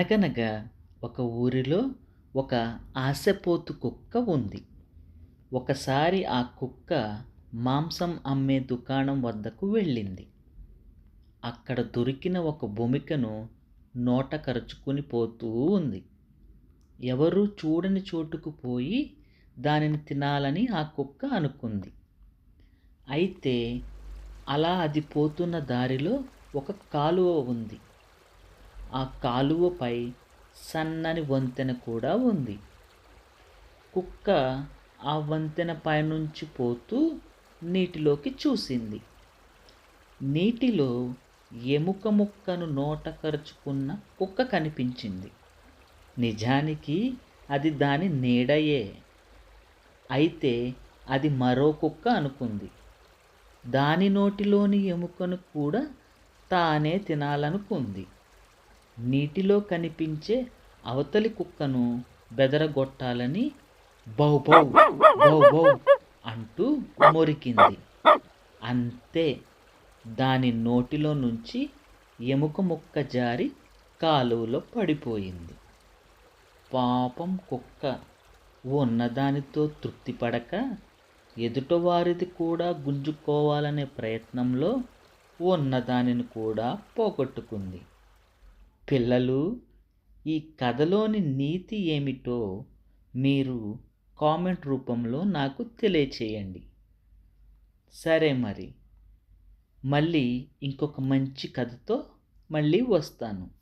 అనగనగా ఒక ఊరిలో ఒక ఆశపోతు కుక్క ఉంది. ఒకసారి ఆ కుక్క మాంసం అమ్మే దుకాణం వద్దకు వెళ్ళింది. అక్కడ దొరికిన ఒక భూమికను నోట కరుచుకుని పోతూ ఉంది. ఎవరూ చూడని చోటుకు పోయి దానిని తినాలని ఆ కుక్క అనుకుంది. అయితే అలా అది పోతున్న దారిలో ఒక కాలువ ఉంది. ఆ కాలువపై సన్నని వంతెన కూడా ఉంది. కుక్క ఆ వంతెన పైనుంచి పోతూ నీటిలోకి చూసింది. నీటిలో ఎముక ముక్కను నోట కరుచుకున్న కుక్క కనిపించింది. నిజానికి అది దాని నీడయే. అయితే అది మరో కుక్క అనుకుంది. దాని నోటిలోని ఎముకను కూడా తానే తినాలనుకుంది. నీటిలో కనిపించే అవతలి కుక్కను బెదరగొట్టాలని బౌ బౌ బౌ బౌ అంటూ మొరికింది. అంతే దాని నోటిలో నుంచి ఎముక ముక్క జారి కాలువలో పడిపోయింది. పాపం కుక్క ఉన్నదానితో తృప్తి పడక ఎదుటవారిది కూడా గుంజుకోవాలనే ప్రయత్నంలో ఉన్నదానిని కూడా పోగొట్టుకుంది. పిల్లలు ఈ కథలోని నీతి ఏమిటో మీరు కామెంట్ రూపంలో నాకు తెలియచేయండి. సరే మరి. మళ్ళీ ఇంకొక మంచి కథతో మళ్ళీ వస్తాను.